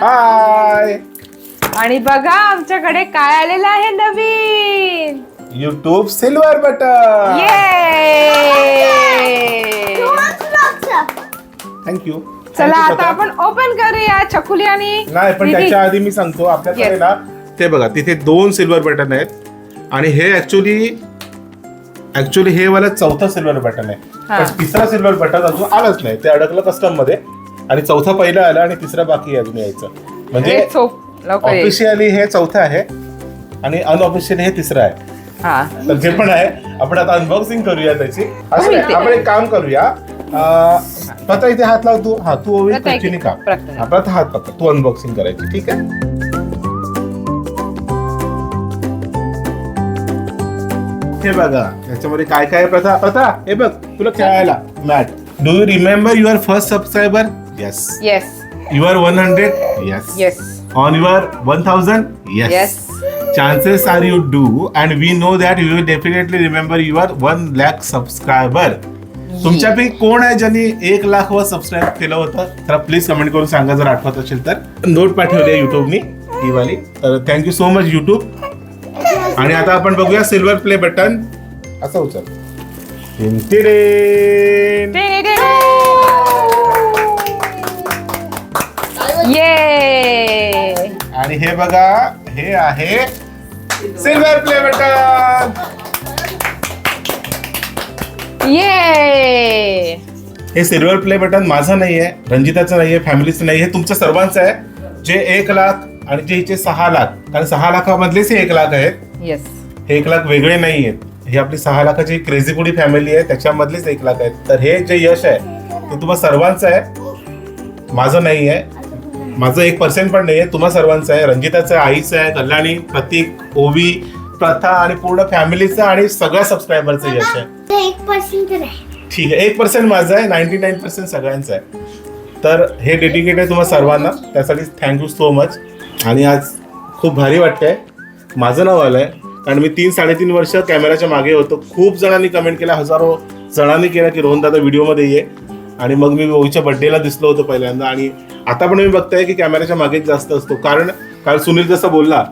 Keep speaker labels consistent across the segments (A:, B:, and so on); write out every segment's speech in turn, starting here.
A: हाय
B: आणि बघा आमच्याकडे काय आलेलं आहे नवीन?
A: युट्यूब सिल्वर बटन
B: ये
A: थँक्यू
B: चला आता आपण ओपन करूया छकुली आणि
A: नाही पण
B: दीदी.
A: त्याच्या आधी मी सांगतो आपल्याकडे
B: Yes.
A: ना ते बघा तिथे दोन सिल्वर बटन आहेत. आणि हे ऍक्च्युली ऍक्च्युली हे वाला चौथा सिल्वर बटन आहे.
B: हा.
A: पण तिसरा सिल्वर बटन अजून आलंच नाही. ते अडकलं कस्टममध्ये. आणि चौथा पहिला आला आणि तिसरा बाकी आहे अजून यायचं. म्हणजे. ऑफिशियली हे चौथं आहे आणि अनऑफिशियली हे तिसरं आहे.
B: हा.
A: तर जे पण आहे आपण आता अनबॉक्सिंग करूया त्याची. असं. आपण एक काम करूया. प्रथा इथे हात लाव तू. हा तू ओवी
B: इथे.
A: का
B: प्रथा.
A: हात पकड तू अनबॉक्सिंग करायची ठीक आहे? हे बघा याच्यामध्ये काय काय प्रथा? प्रथा हे बघ तुला खेळायला. Mat. Do you remember your first subscriber yes
B: yes
A: your one hundred yes
B: yes
A: on your one thousand
B: yes
A: yes chances are you do and we know that you will definitely remember your one lakh subscriber. तुमच्यापैकी कोण आहे ज्यांनी एक लाख वर subscribe केलं होतं? तर please comment करून सांगा जर आठवत असेल तर. नोट पाठवली युट्यूबनी ही वाली तर थँक्यू सो मच युट्यूब आणि आता आपण बघूया सिल्वर प्ले बटन असं उचल. टिन टिरेन. आणि हे बघा हे आहे सिल्वर प्ले बटन
B: ये
A: हे सिल्वर प्ले बटन माझं नाहीये रंजिताचं नाहीये फॅमिलीचं नाहीये तुमच्या सर्वांचं आहे जे एक लाख आणि जे हिचे सहा लाख. कारण सहा लाखामधलेच हे एक लाख आहेत.
B: येस
A: हे एक लाख वेगळे नाही आहेत. हे आपली सहा लाखाची क्रेझी पुडी फॅमिली आहे त्याच्यामधलेच एक लाख आहेत. तर हे जे यश आहे ते तुम्हा सर्वांचं आहे. माझं नाही आहे माझं एक पर्सेंट पण नाही आहे तुम्हा सर्वांचं आहे रंजिताचं आहे आईचं आहे कल्याणी प्रतीक ओवी प्रथा आणि पूर्ण फॅमिलीचं आणि सगळ्या सबस्क्रायबरचं यश आहे.
C: एक पर्सेंट
A: ठीक आहे एक पर्सेंट माझं आहे नाईन्टी नाईन पर्सेंट सगळ्यांचं आहे. तर हे डेडिकेट आहे तुम्हाला सर्वांना त्यासाठी थँक्यू सो मच आणि आज खूप भारी वाटतंय. माझं नाव आलं आहे कारण मी तीन साडेतीन वर्ष कॅमेराच्या मागे होतो. खूप जणांनी कमेंट केला हजारो जणांनी केला की रोहन दादा व्हिडिओमध्ये ये. आणि मग मी ओवीच्या बड्डेला दिसलो होतो पहिल्यांदा. आणि आता पण मी बघताय की कॅमेराच्या मागेच जास्त असतो. कारण काल सुनील जसं बोलला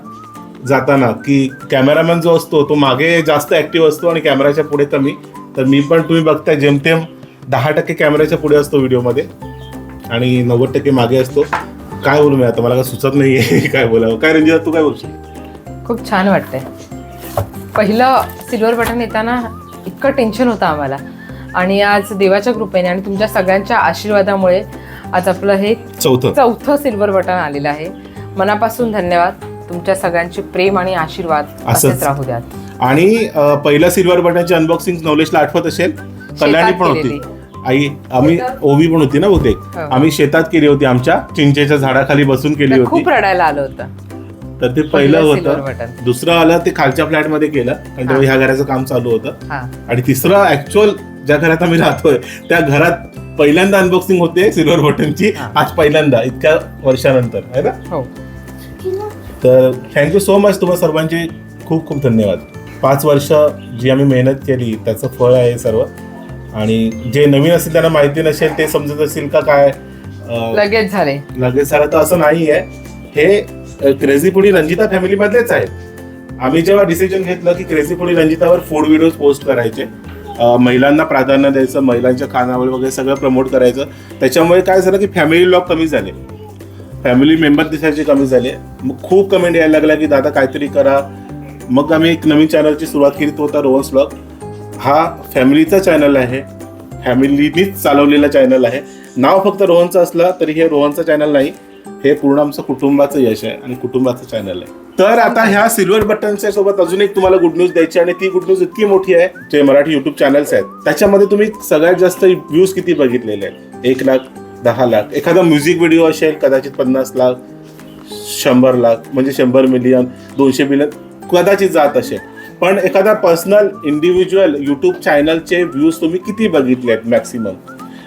A: जाताना की कॅमेरामॅन जो असतो तो मागे जास्त ऍक्टिव्ह असतो आणि कॅमेराच्या पुढे कमी तर मी पण तुम्ही बघताय जेमतेम दहा टक्के कॅमेऱ्याच्या पुढे असतो व्हिडिओमध्ये आणि नव्वद टक्के मागे असतो. काय बोलू मी आता? मला काय सुचत नाहीये. काय बोलावं? काय रंजिता तू काय बोलशील?
B: खूप छान वाटतंय. पहिलं सिल्वर बटन येताना इतकं टेन्शन होतं आम्हाला. आणि आज देवाच्या कृपेने आणि तुमच्या सगळ्यांच्या आशीर्वादामुळे आज आपलं हे
A: चौथं.
B: चौथं सिल्वर बटन आलेलं आहे. मनापासून धन्यवाद. तुमच्या सगळ्यांचे प्रेम आणि आशीर्वाद
A: असंच.
B: राहू द्यात.
A: आणि अं, पहिल्या सिल्वर बटनची अनबॉक्सिंग नवलेशला आठवत असेल? कल्याणी पण होती. आई आम्ही ओवी पण होती ना बहुतेक?
B: हो.
A: आम्ही शेतात केली होती. आमच्या चिंचेच्या झाडाखाली बसून केली होती.
B: खूप रडायला आलं होतं.
A: तर ते पहिलं होतं. दुसरं आलं ते खालच्या फ्लॅटमध्ये केलं. आणि तेव्हा ह्या घराचं काम चालू होतं. आणि तिसरं ऍक्च्युअल ज्या घरात आम्ही राहतोय त्या घरात पहिल्यांदा अनबॉक्सिंग होते सिल्वर बटनची. आज पहिल्यांदा इतक्या वर्षानंतर आहे ना?
B: हो.
A: तर थँक्यू सो मच तुम्हा सर्वांचे. खूप खूप धन्यवाद. पाच वर्ष जी आम्ही मेहनत केली त्याचं फळ आहे सर्व. आणि जे नवीन असेल त्यांना माहिती नसेल ते समजत असेल का काय अं,
B: लगेच झाले.
A: लगेच झालं तर असं नाही आहे. हे क्रेझी फुडी रंजिता फॅमिली मधलेच आहेत. आम्ही जेव्हा डिसिजन घेतलं की क्रेझी फुडी रंजितावर फूड व्हिडिओज पोस्ट करायचे महिलांना प्राधान्य द्यायचं महिलांच्या खानावळ वगैरे सगळं प्रमोट करायचं. त्याच्यामुळे काय झालं की फॅमिली लॉग कमी झाले. फॅमिली मेंबर दिसायचे कमी झाले. मग खूप कमेंट यायला लागल्या की दादा काहीतरी करा. मग आम्ही एक नवीन चॅनलची सुरुवात केली तो होता रोहन्स ब्लॉग हा फॅमिलीचा चॅनल आहे. फॅमिलीनीच चालवलेला चॅनल आहे. नाव फक्त रोहनचं असलं तरी हे रोहनचं चॅनल नाही. हे पूर्ण आमचं कुटुंबाचं यश आहे आणि कुटुंबाचं चॅनल आहे. तर आता ह्या सिल्वर बटनच्या सोबत अजून एक तुम्हाला गुड न्यूज द्यायची आणि ती गुड न्यूज इतकी मोठी आहे जे मराठी युट्यूब चॅनल्स आहेत. त्याच्यामध्ये तुम्ही सगळ्यात जास्त व्ह्यूज किती बघितलेले आहेत? एक लाख दहा लाख. एखादा म्युझिक व्हिडिओ असेल कदाचित पन्नास लाख शंभर लाख म्हणजे शंभर मिलियन दोनशे मिलियन कदाचित जात असेल. पण एखादा पर्सनल इंडिव्हिज्युअल युट्यूब चॅनलचे व्ह्यूज तुम्ही किती बघितले आहेत मॅक्सिमम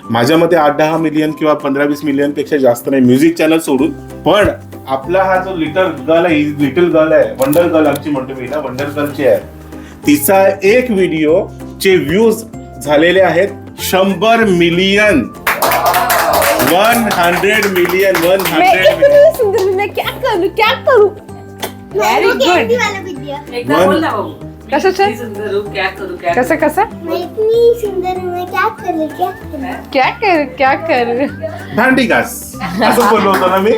A: माझ्या मते आठ दहा मिलियन किंवा पंधरा वीस मिलियनपेक्षा जास्त नाही. म्युझिक चॅनल सोडून. पण आपला हा जो लिटल गर्ल आहे लिटल गर्ल आहे वंडर गर्ल आमची म्हणतो मी ना वंडर गर्लची आहे. तिचा एक व्हिडिओ चे व्ह्यूज झालेले आहेत शंभर million one hundred million one
B: मैं
A: हंड्रेड
B: इतनी सुंदर हूँ, मैं क्या करूँ क्या करूँ? Very
C: mango
B: good.
C: कैंडी वाला वीडियो
D: एकदा
A: वन-
D: बोल ना भाऊ
B: कसं छान?
D: सुंदर हूँ, क्या करू क्या
B: कसं कसं?
C: मैं इतनी सुंदर हूँ मैं क्या करूँ क्या करूँ?
B: क्या कर क्या कर?
A: भांडी घास. असं बोललो होतो ना मी.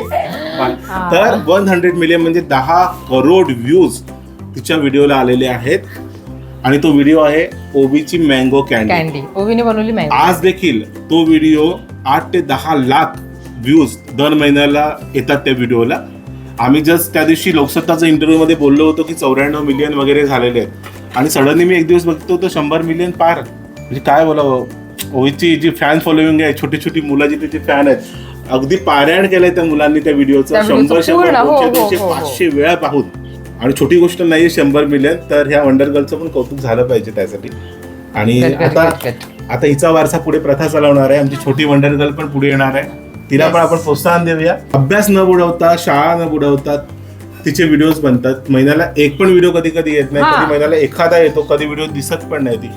A: तर वन हंड्रेड मिलियन म्हणजे दहा करोड व्ह्यूज तिच्या व्हिडिओला आलेले आहेत. आणि तो व्हिडिओ आहे ओबीची मँगो कॅन्डी.
B: कॅन्डी. ओवीने बनवली मँगो.
A: आज देखील तो व्हिडिओ आठ ते दहा लाख व्ह्यूज दर महिन्याला येतात त्या व्हिडिओला. आम्ही जस्ट त्या दिवशी लोकसत्ताच्या इंटरव्ह्यू मध्ये बोललो होतो की चौऱ्याण्णव मिलियन वगैरे झालेले आहेत. आणि सडनली मी एक दिवस बघतो तर शंभर मिलियन पार. म्हणजे काय बोलावं? ओवीची जी फॅन फॉलोविंग आहे छोटी छोटी मुलं जी तिची फॅन आहेत. अगदी पारायण केलंय त्या मुलांनी त्या व्हिडिओचं
B: त्या व्हिडिओचं
A: शंभर शंभर
B: पूर्ण, हो,
A: दोनशे
B: हो,
A: दोनशे
B: हो, हो.
A: पाचशे वेळा पाहून. आणि छोटी गोष्ट नाहीये शंभर मिलियन तर ह्या वंडर गर्लचं पण कौतुक झालं पाहिजे त्यासाठी. आणि
B: Good, good,
A: आता
B: good, good.
A: आता हिचा वारसा पुढे प्रथा चालवणार आहे. आमची छोटी वंडर गर्ल पण पुढे येणार आहे. तिला पण आपण प्रोत्साहन देऊया. अभ्यास न बुडवता शाळा न बुडवता तिचे व्हिडिओज बनतात. महिन्याला एक पण व्हिडिओ कधी कधी येत नाही.
B: हा.
A: कधी महिन्याला एखादा येतो कधी व्हिडिओ दिसत पण नाही ती.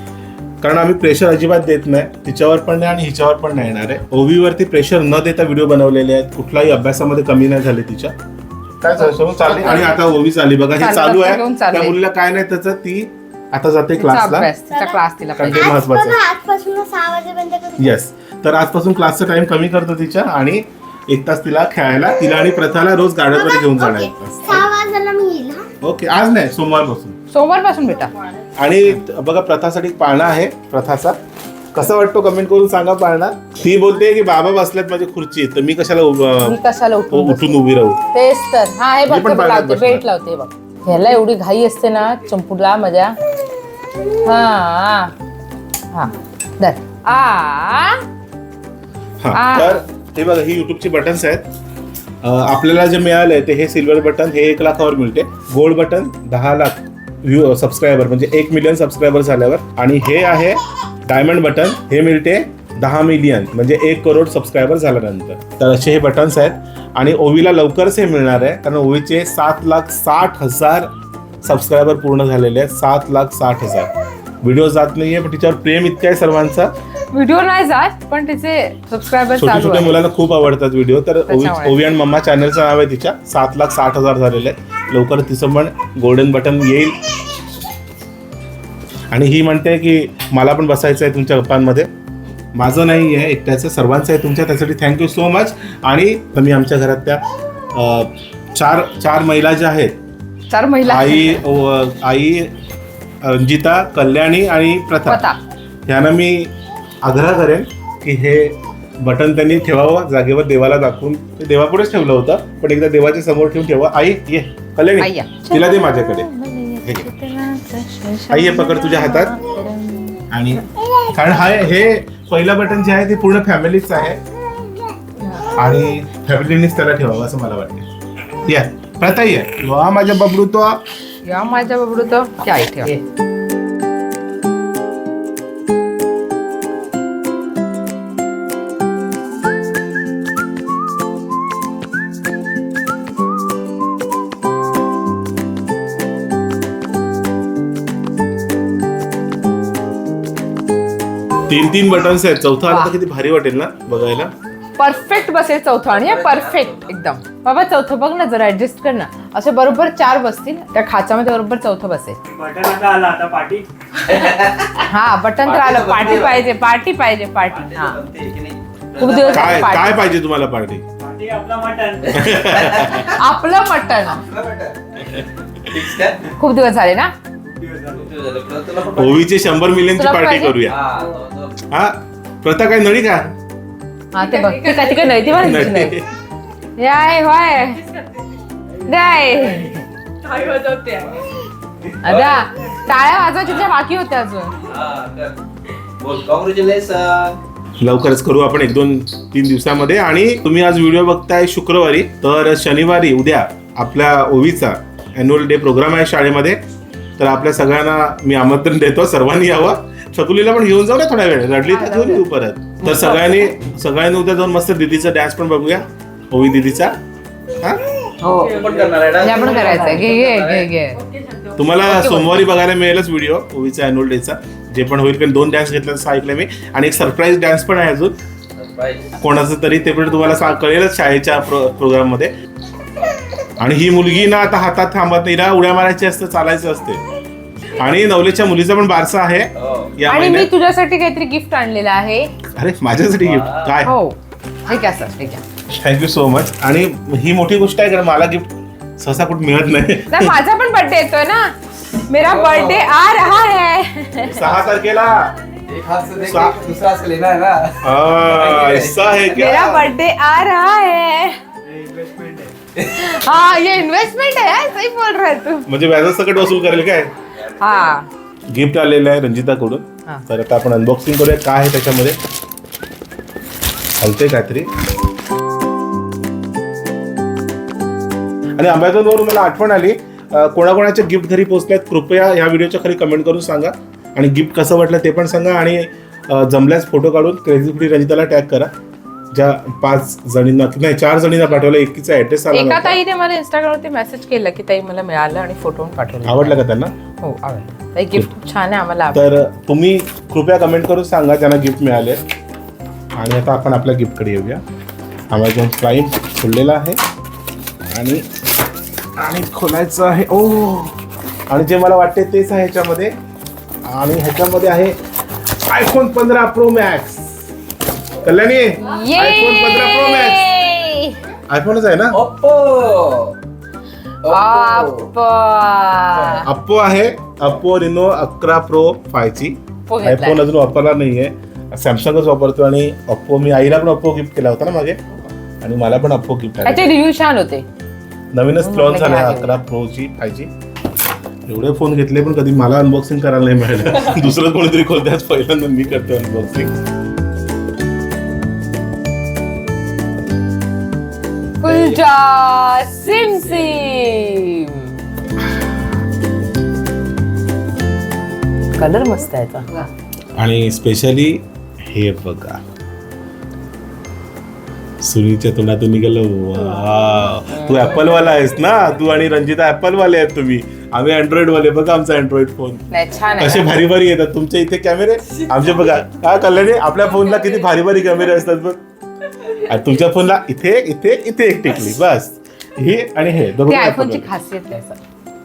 A: कारण आम्ही प्रेशर अजिबात देत नाही. तिच्यावर पण नाही आणि हिच्यावर पण नाही येणार आहे. ओवी वरती प्रेशर न देता व्हिडिओ बनवलेले आहेत. कुठलाही अभ्यासामध्ये कमी नाही झाले तिच्या. काय चालली? आणि आता ओवी चालली. बघा हे
B: चालू
A: आहे. त्या. मुलीला काय नाही त्याचं ती आता जाते क्लासला
B: क्लास तिला
A: कारण ते महत्वाचं येस तर आजपासून क्लासचा टाइम कमी करतो तिच्या आणि एक तास तिला खेळायला तिला आणि प्रथाला रोज गार्डनमध्ये घेऊन जाणार
C: हा?
A: ओके. आज नाही सोमवारपासून.
B: सोमवारपासून बेटा.
A: आणि बघा प्रथासाठी पाळणा आहे. प्रथाचा. कसा वाटतो कमेंट करून सांगा पाळणा. ती बोलते की बाबा बसल्यात माझी खुर्ची तर मी कशाला उभ-
B: मी कशाला उठून
A: उठून उभी राहू?
B: तेच तर. हा हे
A: मी
B: बघ
A: पण
B: ते बघ,
A: पाळण्यात
B: लावते
A: बसणार.
B: बेल्ट लावते बघ. ह्याला एवढी घाई असते ना चंपूला माझ्या हा हा, हा धर. आ
A: हा
B: आ.
A: तर हे बघा ही युट्यूबची बटन्स आहेत. अं, आपल्याला जे मिळालंय ते हे सिल्वर बटन हे एक लाखावर मिळते. गोल्ड बटन दहा लाख. व्ह्यू सबस्क्रायबर म्हणजे एक मिलियन सबस्क्रायबर झाल्यावर. आणि हे आहे डायमंड बटन हे मिळते दहा मिलियन म्हणजे एक करोड सबस्क्रायबर झाल्यानंतर. तर असे हे बटन्स आहेत. आणि ओवीला लवकरच हे मिळणार आहे कारण ओवीचे सात लाख साठ हजार सबस्क्रायबर पूर्ण झालेले आहेत. सात लाख साठ हजार. व्हिडिओ जात नाही आहे पण तिच्यावर प्रेम इतकं आहे सर्वांचा.
B: व्हिडिओ नाही जात पण तिचे सबस्क्रायबर
A: छोटे
B: चालू
A: छोटे
B: आहे
A: मुलांना खूप आवडतात व्हिडिओ. तर
B: त्याच्यामुळे.
A: ओवी आणि मम्मा चॅनलचं नाव आहे तिच्या. सात लाख साठ हजार झालेले आहे लवकर तिचं पण गोल्डन बटन येईल. आणि ही म्हणते की मला पण बसायचं आहे तुमच्या गप्पांमध्ये. माझं नाही आहे एकट्याचं सर्वांचं आहे तुमच्या. त्यासाठी थँक्यू सो मच आणि मी आमच्या घरात त्या अं, चार चार महिला ज्या आहेत
B: चार महिला.
A: आई व- आई रंजिता कल्याणी आणि प्रथा.
B: पता
A: यांना मी आग्रह करेन की हे बटन त्यांनी ठेवावं जागेवर देवाला दाखवून. ते देवापुढेच ठेवलं होतं पण एकदा देवाच्या समोर ठेवून ठेवा. आई ये. कल्याणी
B: या.
A: तिला दे माझ्याकडे. हे. आई हे पकड तुझ्या हातात. आणि कारण हा हे पहिलं बटन जे आहे ते पूर्ण फॅमिलीच आहे. आणि फॅमिलीनेच त्याला ठेवावं असं मला वाटतं. या. प्रथा ये. वा माझ्या बबडू तो.
B: या माझ्या बबडू तो. क्या आई ठेव
A: तीन तीन बटन्स आहेत. चौथा आला तर किती भारी वाटेल ना बघायला?
B: परफेक्ट बसेल चौथं आणि परफेक्ट एकदम. बाबा चौथं बघ ना जरा ऍडजस्ट कर ना. असे बरोबर चार बसतील. त्या खाचामध्ये बरोबर चौथं बसेल
E: बटन आता आला आता पाठी
B: हा बटन तर आलं. पार्टी पाहिजे पार्टी पाहिजे पार्टी. हा. खूप दिवस
A: काय. पाहिजे तुम्हाला पार्टी?
E: पाठी आपला मटन.
B: आपलं मटण खूप दिवस झाले ना?
A: ओवीचे शंभर मिलियनची
B: तुला
A: पार्टी
B: पाहिजे?
A: करूया. हा प्रथा काय नळी का?
B: हा ते बघ. ते काय तिकडे नाही ती नाही याय होय. जाय. अदा टाळ्या वाजवायच्या बाकी होत्या अजून.
F: कॉंग्रॅच्युलेशन
A: लवकरच करू आपण एक दोन तीन दिवसामध्ये. आणि तुम्ही आज व्हिडिओ बघताय शुक्रवारी तर शनिवारी उद्या आपल्या ओवीचा अॅन्युअल डे प्रोग्राम आहे शाळेमध्ये. तर आपल्या सगळ्यांना मी आमंत्रण देतो सर्वांनी यावं. शकुलीला पण घेऊन जाऊ ना थोड्या वेळ. रडली तर घेऊन येऊ परत. तर सगळ्यांनी सगळ्यांनी उद्या जाऊन मस्त दीदीचा डॅन्स पण बघूया. ओवी दीदीचा. हा?
F: पण
B: घे घे घे घे.
A: तुम्हाला सोमवारी बघायला मिळेलच व्हिडिओ ओवीचा अॅन्युअल डेचा जे पण होईल कारण दोन डॅन्स घेतला असं ऐकलं मी. आणि एक सरप्राईज डॅन्स पण आहे अजून. कोणाचं तरी ते पण तुम्हाला सा- कळेलच शाळेच्या प्रोग्राममध्ये. आणि ही मुलगी ना आता हातात थांबत नाही ना उड्या मारायची असते चालायचं असते. आणि नवलेच्या मुलीचा पण बारसा आहे. या
B: आणि मी
A: महिन्यात.
B: तुझ्यासाठी काहीतरी गिफ्ट आणलेलं आहे.
A: अरे माझ्यासाठी गिफ्ट काय?
B: हो. ठीक आहे सर ठीक आहे
A: थँक्यू सो मच आणि ही मोठी गोष्ट आहे कारण मला गिफ्ट सहसा कुठे मिळत नाही.
B: तर माझा पण बर्थडे येतोय ना. मेरा बर्थडे आ रहा है.
A: सहा तारखेला.
D: एक हाथ से देख
A: सा-
D: के दूसरा हाथ से लेना है ना.
A: आ, ऐसा है
B: मेरा
A: क्या
B: बर्थडे आ रहा है.
E: इन्व्हेस्टमेंट आहे
B: हाँ. ये इन्वेस्टमेंट है सही बोल रहा है तू.
A: म्हणजे व्याजा सकट वसूल करेल काय?
B: हा.
A: गिफ्ट आलेलं आहे रंजिताकडून.
B: हा.
A: तर आता आपण अनबॉक्सिंग करूया. काय आहे त्याच्यामध्ये? हलते काहीतरी. आणि अमेझॉन वरून मला आठवण आली अं, कोणाकोणाचे गिफ्ट घरी पोहोचल्यात कृपया ह्या व्हिडिओच्या खाली कमेंट करून सांगा. आणि गिफ्ट कसं वाटलं ते पण सांगा. आणि अं, जमल्यास फोटो काढून क्रेझी फुडी रंजिताला टॅग करा. ज्या पाच जणींना नाही चार जणींना पाठवलं एकीचा ऍड्रेस आला
B: एका
A: नव्हता.
B: ताईने मला इंस्टाग्रामवरती मेसेज केला की ताई मला मिळालं आणि फोटो पाठवला.
A: आवडलं का त्यांना?
B: हो आवडलं. ताई गिफ्ट खूप छान आहे आम्हाला आवडलं.
A: तर तुम्ही कृपया कमेंट करून सांगा ज्यांना गिफ्ट मिळाले. आणि आता आपण आपल्या गिफ्टकडे येऊया. अमेझॉन प्राईम खोललेला आहे. आणि आणि खोलायचं आहे. ओ! आणि जे मला वाटते तेच आहे ह्याच्यामध्ये. आणि ह्याच्यामध्ये आहे आयफोन पंधरा प्रो मॅक्स कल्याणी आयफोन पंधरा प्रो मॅक्स! आयफोनच आहे ना?
D: ओप्पो.
A: अप्पो आहे. अप्पो रिनो अकरा प्रो फायची
B: Oppo घेतलाय.
A: आयफोन अजून वापरला नाहीये. सॅमसंगच वापरतो आणि अप्पो मी आईला पण अप्पो गिफ्ट केला होता ना मागे. आणि मला पण अप्पो गिफ्ट
B: त्याचे रिव्ह्यू छान होते.
A: नवीनच लॉन्च झाला
B: म्हटलं की
A: अकरा प्रोची फायची एवढे फोन घेतले पण कधी मला अनबॉक्सिंग करायला नाही मिळालं. दुसरं कोणीतरी खोलते आज पहिल्यांदा मी करतो अनबॉक्सिंग
B: कुलचा सिम सिम कलर मस्त आहे याचा.
A: आणि स्पेशली हे बघा. सुनीच्या तोंडातून निघालं. वा तू ऍपल वाला आहेस ना? तू आणि रंजिता ऍपल वाले आहेत तुम्ही. आम्ही अँड्रॉइड वाले बघा आमचा अँड्रॉइड फोन
B: नाही छान
A: कसे
B: आहे.
A: भारी भारी येतात. तुमच्या इथे कॅमेरे आमचे बघा. काय कल्याणी आपल्या फोनला किती भारी भारी कॅमेरे असतात बघ. तुमच्या फोनला इथे इथे इथे एक टेकली बस. हे आणि हे
B: ते आयफोनची खासियत आहे.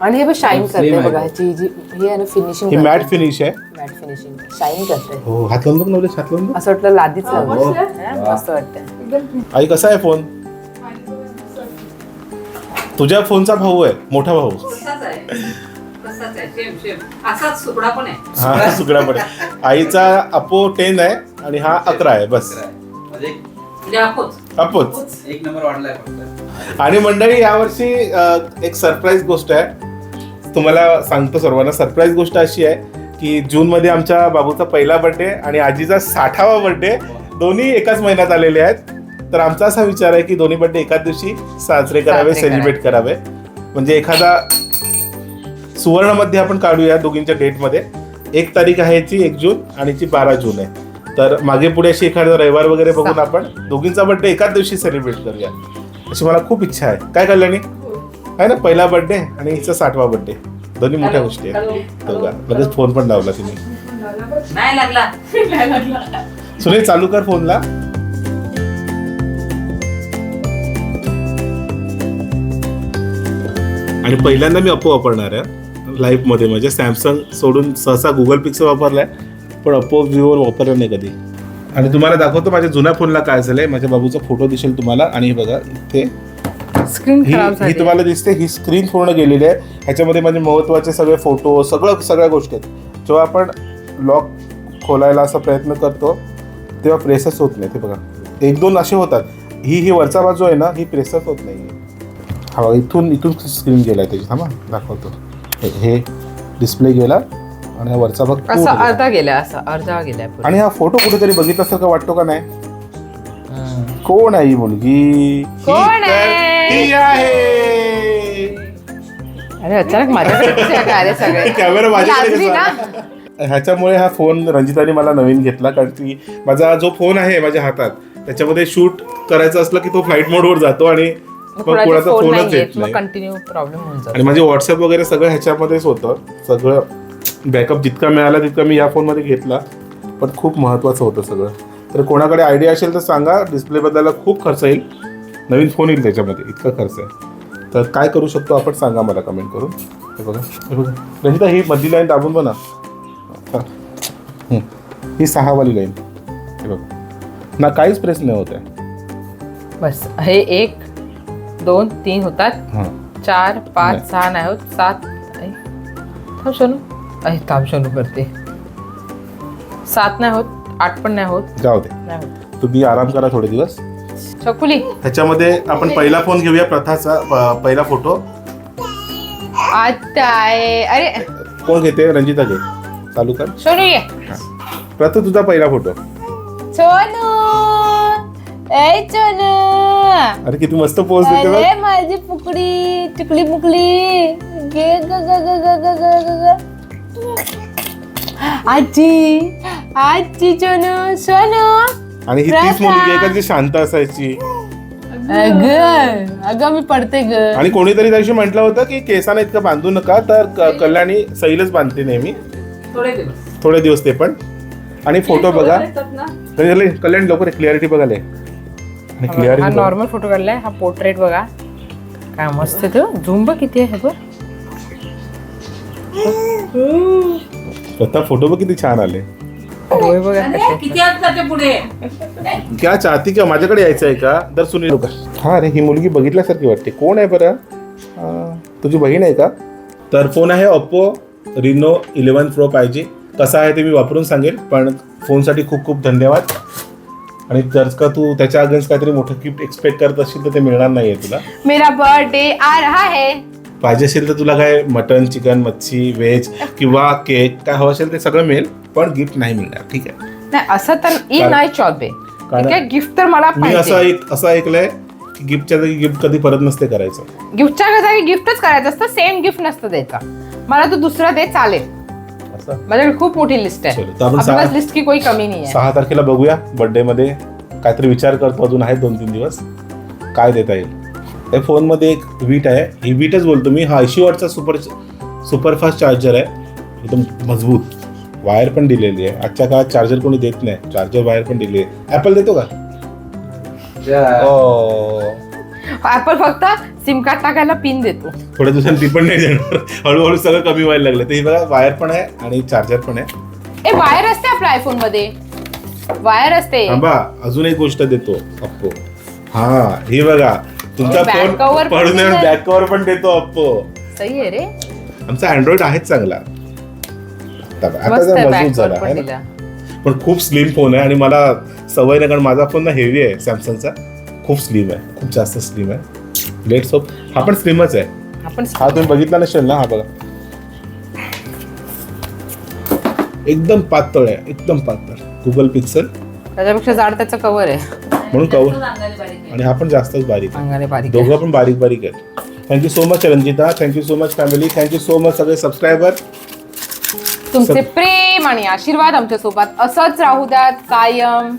B: आणि हे बघ शाईन करते
D: आहे.
B: बघा ह्याची जी ही आहे ना फिनिशिंग
A: हे मॅट फिनिश आहे.
B: मॅट फिनिशिंग शाईन करते
A: हो हात लावून बघ नवलेश हात लावून बघ.
B: असं वाटलं लादीच मस्त वाटतंय.
A: आई कसा आहे फोन? तुझ्या फोनचा भाऊ आहे मोठा भाऊ.
F: तसाच आहे. तसाच आहे. सेम सेम असाच सुकडा पण आहे.
A: हा पडे आईचा अपो टेन आहे आणि हा अकरा आहे बस.
D: म्हणजे
F: म्हणजे
A: अपोच
D: एक नंबर वाढलाय फक्त.
A: आणि मंडळी यावर्षी एक सरप्राईज गोष्ट आहे. तुम्हाला सांगतो सर्वांना सरप्राईज गोष्ट अशी आहे की जून मध्ये आमच्या बाबूचा पहिला बर्थडे आणि आजीचा साठावा बर्थडे दोन्ही एकाच महिन्यात आलेले आहेत. तर आमचा असा विचार आहे की दोन्ही बर्थडे एकाच दिवशी साजरे करावे सेलिब्रेट करावे. म्हणजे एखादा सुवर्णमध्ये आपण काढूया दोघींच्या डेटमध्ये एक तारीख आहे याची एक जून आणि ची बारा जून आहे. तर मागे पुढे अशी एखादा रविवार वगैरे बघून आपण दोघींचा बर्थडे एकाच दिवशी सेलिब्रेट करूया. अशी मला खूप इच्छा आहे. काय कल्याणी? आहे ना पहिला बर्थडे आणि हिचा साठवा बर्थडे दोन्ही मोठ्या गोष्टी आहेत. दोघा. लगेच फोन पण लावला तिने. सुनील चालू कर फोनला आणि पहिल्यांदा मी अप्पो वापरणार आहे. लाईफमध्ये म्हणजे सॅमसंग सोडून सहसा गुगल पिक्सल वापरलाय. पण अप्पो विवो वापरलं नाही कधी. आणि तुम्हाला दाखवतो माझ्या जुन्या फोनला काय झालंय. माझ्या बाबूचा फोटो दिसेल तुम्हाला. आणि हे बघा इथे
B: स्क्रीन
A: ही
B: खराब
A: ही
B: झाली.
A: तुम्हाला दिसते ही स्क्रीन पूर्ण गेलेली आहे. ह्याच्यामध्ये माझे महत्त्वाचे सगळे फोटो सगळं सगळ्या गोष्टी आहेत. जेव्हा आपण लॉक खोलायला असा प्रयत्न करतो तेव्हा प्रेसच होत नाही. ते बघा एक दोन असे होतात. ही ही वरचा बाजू आहे ना ही प्रेसच होत नाही हा बघा, इथून इथून स्क्रीन गेलाय त्याची. थांबा दाखवतो. हे- हे डिस्प्ले गेला. आणि हा वरचा भाग पूर्ण
B: असा
A: गेला.
B: अर्धा गेला असा अर्धा गेलाय पूर्ण.
A: आणि हा फोटो कुठेतरी बघितल्यासारखं वाटतो का नाही? कोण आहे ही मुलगी? ही
B: कोण
A: तर
B: आहे?
A: ती आहे.
B: अरे अचानक माझ्याकडे कसे काय आले सगळे.
A: कॅमेरा माझ्याकडे
B: लाजली
A: कसा?
B: ना.
A: ह्याच्यामुळे हा फोन रंजिताने मला नवीन घेतला कारण की माझा जो फोन आहे माझ्या हातात त्याच्यामध्ये शूट करायचं असलं की तो फ्लाईट मोडवर जातो आणि
B: मग
A: मग
B: कोणाचे
A: कोणाचा
B: फोन
A: फोनच
B: नाही
A: येत
B: येत मग
A: नाही.
B: कंटिन्यू प्रॉब्लेम होऊन जातो.
A: आणि माझे व्हॉट्सअप वगैरे सगळं ह्याच्यामध्येच होतं. सगळं बॅकअप जितका मिळाला तितका मी या फोनमध्ये घेतला. पण खूप महत्वाचं होतं सगळं. तर कोणाकडे आयडिया असेल तर सांगा. डिस्प्ले बदलायला खूप खर्च येईल. नवीन फोन येईल त्याच्यामध्ये. इतका खर्च आहे. तर काय करू शकतो आपण? सांगा मला कमेंट करून. हे बघा हे बघा. रंजिता ही मधली लाईन दाबून बना. हा. सहावाली लाईन हे बघा. ना काहीच प्रेस नाही होत आहे.
B: बस. हे एक दोन तीन होतात.
A: हां.
B: चार. पाच सहा नाही होत. सात ऐ, थांब सोनू. ऐ थांब सोनू करते. सात नाही होत आठ पण नाही होत.
A: जाऊ दे.
B: नाही होत.
A: तुम्ही आराम करा थोडे दिवस.
B: चकुली.
A: ह्याच्यामध्ये आपण पहिला फोन घेऊया प्रथाचा पहिला फोटो.
B: आता आहे. अरे.
A: कोण घेते? रंजिता घे. चालू कर.
B: सोनू ये.
A: प्रथा तुझा पहिला फोटो.
B: सोनू. ए सोनू.
A: अरे किती मस्त पोज देते बघ.
B: अरे माझी पुकडी टिकली मुकली गे ग ग ग ग ग ग ग ग. आजी आजी सोनू. सोनू
A: आणि ही तीच मुलगी आहे का जी शांत असायची.
B: अगं अगं मी पडते ग.
A: आणि कोणीतरी त्याशी म्हटलं होतं की केसांना इतकं बांधू नका तर क- कल्याणी सैलच बांधते नेहमी.
F: थोडे दिवस.
A: थोडे दिवस ते पण. आणि फोटो बघा.
F: वगैरे येतात ना.
A: कधी झाले? कल्याण लवकर क्लिअरिटी बघाले आणि
B: हा
A: क्लिअरिटी
B: नॉर्मल फोटो काढलाय हा पोर्ट्रेट बघा. काय मस्त आहे तो. झूम बघ किती आहे बघ.
A: स्वतः फोटो बघ किती छान आले.
B: डोळे बघा.
F: अरे,
B: कसे
F: किती आज जाते पुढे.
A: क्या चाहती का माझ्याकडे यायचं आहे का? तर सुनील का हा अरे ही मुलगी बघितल्यासारखी वाटते. कोण आहे बरं? हा, तुझी बहीण आहे का? तर फोन आहे ओप्पो रिनो इलेवन प्रो पाहिजे कसा आहे ते मी वापरून सांगेल पण फोनसाठी खूप खूप धन्यवाद. आणि जर का तू त्याच्या अगेन्स्ट काहीतरी मोठं गिफ्ट एक्सपेक्ट करत असशील तर ते मिळणार नाही आहे तुला.
B: मेरा बर्थडे आ रहा है.
A: पाहिजे असेल तर तुला काय मटन चिकन मच्छी व्हेज किंवा केक काय हवं असेल ते सगळं मिळेल पण गिफ्ट नाही मिळणार ठीक आहे?
B: नाही असं तर ई
A: कारण-
B: नाही चौबे
A: कारण-
B: आहे गिफ्ट तर मला
A: मी असं
B: पाहिजे
A: एक असं ऐकलंय की गिफ्टच्या जागी गिफ्ट कधी परत नसते करायचं.
B: गिफ्टच्या जागी गिफ्टच करायचं असतं सेम गिफ्ट नसतं द्यायचं. मला तू दुसरा दे चालेल.
A: असं?
B: माझ्याकडे खूप मोठी लिस्ट आहे.
A: चलो, तर आपण सहा-
B: आपल्याला लिस्ट की कोई कमी नाही आहे.
A: सहा तारखेला बघूया बर्थडे मध्ये काहीतरी विचार करतो अजून आहेत दोन तीन दिवस. काय देता येईल? त्या फोनमध्ये एक वीट आहे. ही वीटच बोलतो मी. हा ऐंशी वॉटचा सुपर सुपरफास्ट चार्जर आहे. एकदम मजबूत. वायर पण दिलेली आहे. आजच्या काळात चार्जर कोणी देत नाही. चार्जर वायर पण दिली आहे. ऍपल देतो का?
B: ऍपल फक्त सिम कार्ड टाकायला पिन देतो.
A: थोड्या दिवसांनी ती पण नाही देणार. हळूहळू सगळं कमी व्हायला लागलं. तर ही बघा वायर पण आहे आणि चार्जर पण आहे.
B: ए वायर असते आपल्या आयफोनमध्ये. वायर असते.
A: थांबा अजून एक गोष्ट देतो. अप्पो. हा हे बघा. तुमचा फोन
B: पण
A: पडून
B: दिलंय.
A: बॅक कव्हर पण देतो अप्पो.
B: सही आहे रे.
A: आमचा अँड्रॉइड आहेच चांगला. आता आता
B: मस्त
A: जरा
B: आहे
A: मजबूत झाला
B: पण
A: आहे ना? पण खूप स्लिम फोन आहे आणि मला सवय नाही कारण माझा फोन ना हेवी आहे सॅमसंगचा खूप स्लिम आहे खूप जास्त स्लिम आहे. लेट सोप हा पण स्लिमच आहे.
B: आपण
A: हा तुम्ही बघितला नसेल ना हा बघा. एकदम पातळ आहे एकदम पातळ. गुगल पिक्सल
B: त्याच्यापेक्षा जाड त्याचं कव्हर आहे.
A: म्हणून कवर. आणि हा पण जास्तच बारीक आहे.
B: अंगाने बारीक आहे.
A: दोघं पण बारीक बारीक आहेत. Thank you so much Ranjita. Thank you so much family thank you so much सगळे सबस्क्रायबर
B: तुमचे प्रेम आणि आशीर्वाद आमच्यासोबत असंच राहू द्यात कायम.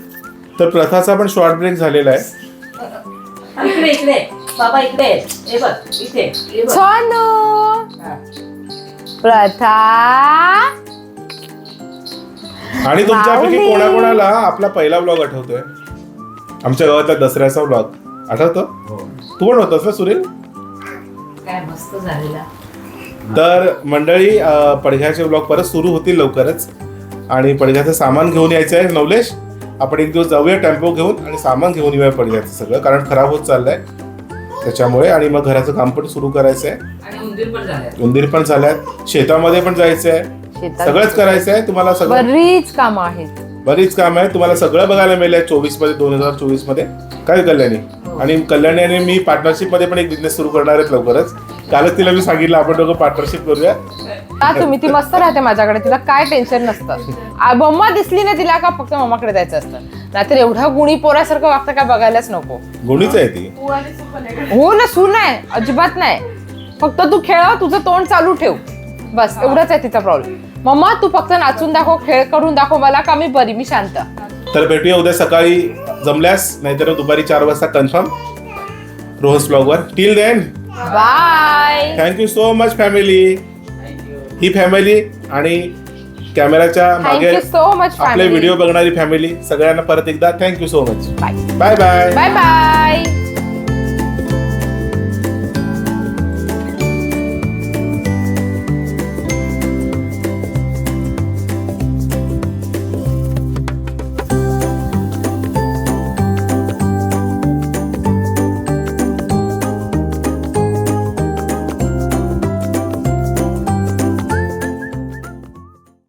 A: तर प्रथाचा पण शॉर्ट ब्रेक झालेला आहे.
F: इकडे इकडे. बाबा इकडे. हे बघ इथे. हे बघ. हा.
B: प्रथा.
A: आणि तुमच्यापैकी
B: माऊली.
A: कोणाकोणाला आपला पहिला ब्लॉग आठवतोय? आमच्या गावातला दसऱ्याचा ब्लॉग आठवतो? तू पण होतास ना सुनील?
F: काय मस्त झालेला.
A: तर मंडळी अं, पडघ्याचे ब्लॉग परत सुरू होतील लवकरच. आणि पडघ्याचं सामान घेऊन यायचं आहे नवलेश. आपण एक दिवस जाऊया टेम्पो घेऊन आणि सामान घेऊन येऊया पडघ्याचं सगळं कारण खराब होत चाललंय त्याच्यामुळे. आणि मग घराचं काम पण सुरू करायचं आहे
F: आणि उंदीर पण झाले
A: उंदीर पण झाल्यात. शेतामध्ये पण जायचं आहे
B: शेतात.
A: सगळंच करायचं आहे तुम्हाला सगळं
B: बरीच कामं आहेत.
A: बरीच काम आहे तुम्हाला सगळं बघायला मिळेल चोवीसमध्ये दोन हजार चोवीसमध्ये काय कल्याणी? आणि कल्याणी आणि मी पार्टनरशिपमध्ये पण एक बिझनेस सुरू करणार आहेत लवकरच. कालच तिला मी सांगितलं आपण दोघं पार्टनरशिप करूया.
B: हा तुम्ही? ती मस्त राहते माझ्याकडे तिला काय टेन्शन नसतं. आ, मम्मा दिसली ना तिला का फक्त मम्माकडे जायचं असतं? नाहीतर एवढा गुणी पोरासारखं वागतं काय बघायलाच नको.
A: गुणीच आहे ती.
B: हो ना सून नाही अजिबात नाही. फक्त तू खेळ तुझं तोंड चालू ठेव. बस एवढंच आहे तिचा प्रॉब्लेम मम्मा तू फक्त नाचून दाखव खेळ करून दाखव मला का मी बरी मी शांत.
A: तर भेटूया उद्या सकाळी जमल्यास नाहीतर दुपारी चार वाजता confirm Rohan's ब्लॉगवर till then
B: bye
A: thank you so much family he family आणि कॅमेराच्या मागे
B: सो मच
A: आपले व्हिडिओ बघणारी फॅमिली सगळ्यांना परत एकदा thank you so much bye bye
B: bye bye